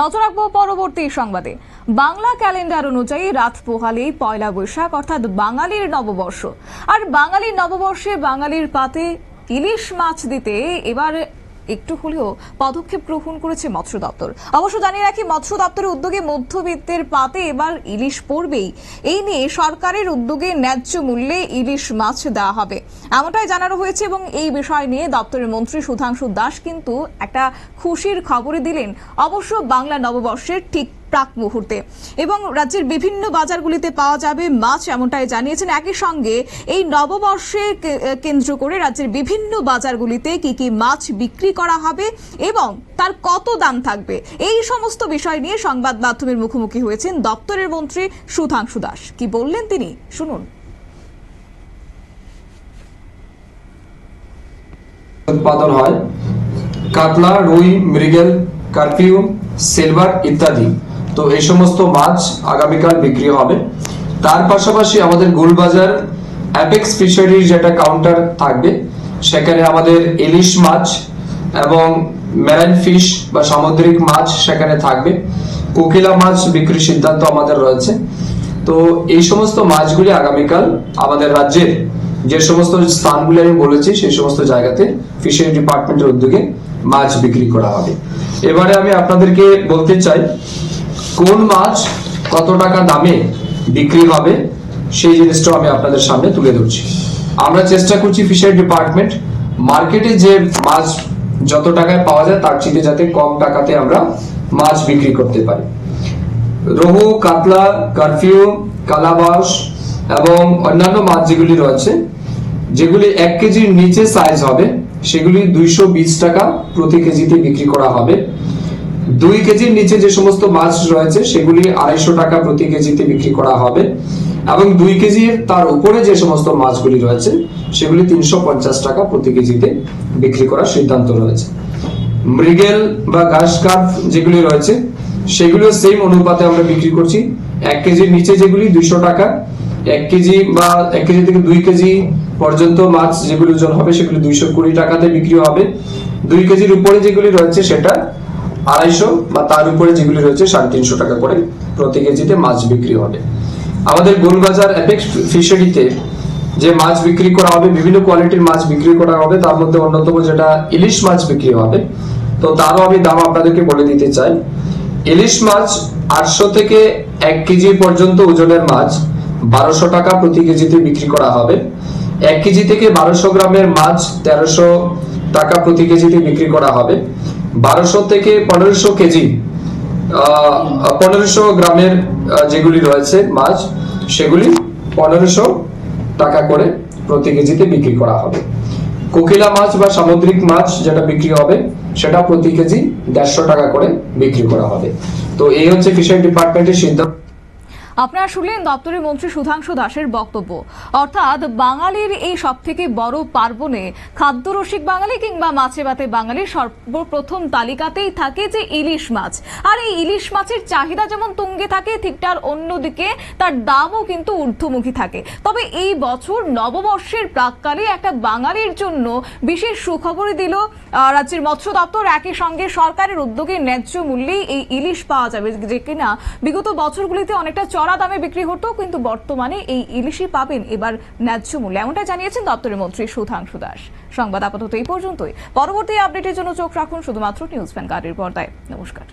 নজর রাখব পরবর্তী সংবাদে। বাংলা ক্যালেন্ডার অনুযায়ী রাত পোহালেই পয়লা বৈশাখ, অর্থাৎ বাঙালির নববর্ষ। আর বাঙালির নববর্ষে বাঙালির পাতে ইলিশ মাছ দিতে এবার একটু হলেও পদক্ষেপ গ্রহণ করেছে মৎস্য দপ্তর। অবশ্য জানিয়ে রাখি, মৎস্য দপ্তরের উদ্যোগে মধ্যবিত্তের পাতে এবার ইলিশ পড়বেই। এই নিয়ে সরকারের উদ্যোগে ন্যায্য মূল্যে ইলিশ মাছ দেওয়া হবে। এমনটাই জানানো হয়েছে এবং এই বিষয় নিয়ে দপ্তরের মন্ত্রী সুধাংশু দাস কিন্তু একটা খুশির খবরে দিলেন। অবশ্য বাংলা নববর্ষের ঠিক প্রাক মুহূর্তে। এবং রাজ্যের বিভিন্ন বাজারগুলিতে পাওয়া যাবে মাছ এমনটাই জানিয়েছেন। একই সঙ্গে এই নববর্ষে কেন্দ্র করে রাজ্যের বিভিন্ন বাজারগুলিতে কি কি মাছ বিক্রি করা হবে এবং তার কত দাম থাকবে? এই সমস্ত বিষয় নিয়ে সংবাদ মাধ্যমের মুখোমুখি হয়েছেন দপ্তরের মন্ত্রী সুধাংশু দাস। কি বললেন তিনি? শুনুন। উৎপাদন হয়। কাতলা, রুই, মৃগেল কার্পিউ সিলভার ইত্যাদি। তো এই সমস্ত মাছ আগামীকাল বিক্রি হবে। তার পাশাপাশি আমাদের গোলবাজার অ্যাপেক্স ফিশারির যেটা কাউন্টার থাকবে, সেখানে আমাদের ইলিশ মাছ এবং মেরাইন ফিশ বা সামুদ্রিক মাছ সেখানে থাকবে। কোকিলা মাছ বিক্রির সিদ্ধান্ত আমাদের রয়েছে। তো এই সমস্ত মাছগুলি আগামীকাল আমাদের রাজ্যের যে সমস্ত স্থানগুলি আমি বলেছি, সেই সমস্ত জায়গাতে ফিশারি ডিপার্টমেন্টের উদ্যোগে মাছ বিক্রি করা হবে। এবারে আমি আপনাদেরকে বলতে চাই কোন মাছ কত টাকা দামে বিক্রি হবে সেই জিনিসটা আমি আপনাদের সামনে তুলে ধরছি। আমরা চেষ্টা করছি ফিশারি ডিপার্টমেন্ট মার্কেটে যে মাছ যত টাকায় পাওয়া যায় তার চেয়ে যাতে কম টাকাতে আমরা মাছ বিক্রি করতে পারি। রোহু, কাতলা কারফিউ কালাবাস এবং অন্যান্য মাছ যেগুলি রয়েছে, যেগুলি এক কেজির নিচে সাইজ হবে, সেগুলি দুইশো বিশ টাকা প্রতি কেজিতে বিক্রি করা হবে। দুই কেজির নিচে যে সমস্ত মাছ রয়েছে, সেগুলি আড়াইশো টাকা প্রতি কেজিতে বিক্রি করা হবে। এবং দুই কেজির তার উপরে যে সমস্ত মাছগুলি রয়েছে, সেগুলি তিনশো পঞ্চাশ টাকা প্রতি কেজিতে বিক্রি করার সিদ্ধান্ত রয়েছে। মৃগেল বা ঘাস কার্প যেগুলি রয়েছে সেগুলো সেম অনুপাতে আমরা বিক্রি করছি। এক কেজির নিচে যেগুলি দুইশো টাকা, এক কেজি বা এক কেজি থেকে দুই কেজি পর্যন্ত মাছ যেগুলি ওজন হবে, সেগুলি দুইশো কুড়ি টাকাতে বিক্রি হবে। দুই কেজির উপরে যেগুলি রয়েছে, সেটা আড়াইশো বা তার উপরে যেগুলি রয়েছে, সাড়ে তিনশো টাকা করে প্রতি কেজিতে মাছ বিক্রি হবে। আমাদের গোলবাজার অ্যাপেক্স ফিশারিতে যে মাছ বিক্রি করা হবে, বিভিন্ন কোয়ালিটির মাছ বিক্রি করা হবে, তার মধ্যে অন্যতম যেটা ইলিশ মাছ বিক্রি হবে, তো তারও আমি দাম আপনাদেরকে বলে দিতে চাই। ইলিশ মাছ আটশো থেকে এক কেজি পর্যন্ত ওজনের মাছ বারোশো টাকা প্রতি কেজিতে বিক্রি করা হবে। এক কেজি থেকে বারোশো গ্রামের মাছ তেরোশো টাকা প্রতি কেজিতে বিক্রি করা হবে। বারোশো থেকে পনেরোশো কেজি পনেরোশো গ্রামের যেগুলি রয়েছে মাছ, সেগুলি পনেরোশো টাকা করে প্রতি কেজিতে বিক্রি করা হবে। কোকিলা মাছ বা সামুদ্রিক মাছ যেটা বিক্রি হবে, সেটা প্রতি কেজি দেড়শো টাকা করে বিক্রি করা হবে। তো এই হচ্ছে ফিশারি ডিপার্টমেন্টের সিদ্ধান্ত। আপনারা শুনলেন দপ্তরের মন্ত্রী সুধাংশু দাসের বক্তব্য। অর্থাৎ বাঙালির এই সব থেকে বড় পার্বণে খাদ্যরসিক বাঙালি কিংবা মাছে ভাতে বাঙালির সর্বপ্রথম তালিকাতেই থাকে যে ইলিশ মাছ। আর এই ইলিশ মাছের চাহিদা যেমন তুঙ্গে থাকে, ঠিক তার অন্যদিকে তার দামও কিন্তু ঊর্ধ্বমুখী থাকে। তবে এই বছর নববর্ষের প্রাককালে একটা বাঙালির জন্য বিশেষ সুখবরই দিল রাজ্যের মৎস্য দপ্তর। একই সঙ্গে সরকারের উদ্যোগে ন্যায্য মূল্যেই এই ইলিশ পাওয়া যাবে যে কিনা বিগত বছরগুলিতে অনেকটা চড়া দামে বিক্রি হতো, কিন্তু বর্তমানে এই ইলিশই পাবেন এবার ন্যায্য মূল্য। এমনটা জানিয়েছেন দপ্তরের মন্ত্রী সুধাংশু দাস। সংবাদ আপাতত এই পর্যন্তই। পরবর্তী আপডেটের জন্য চোখ রাখুন শুধুমাত্র নিউজ ভ্যানগার্ডের পর্দায়। নমস্কার।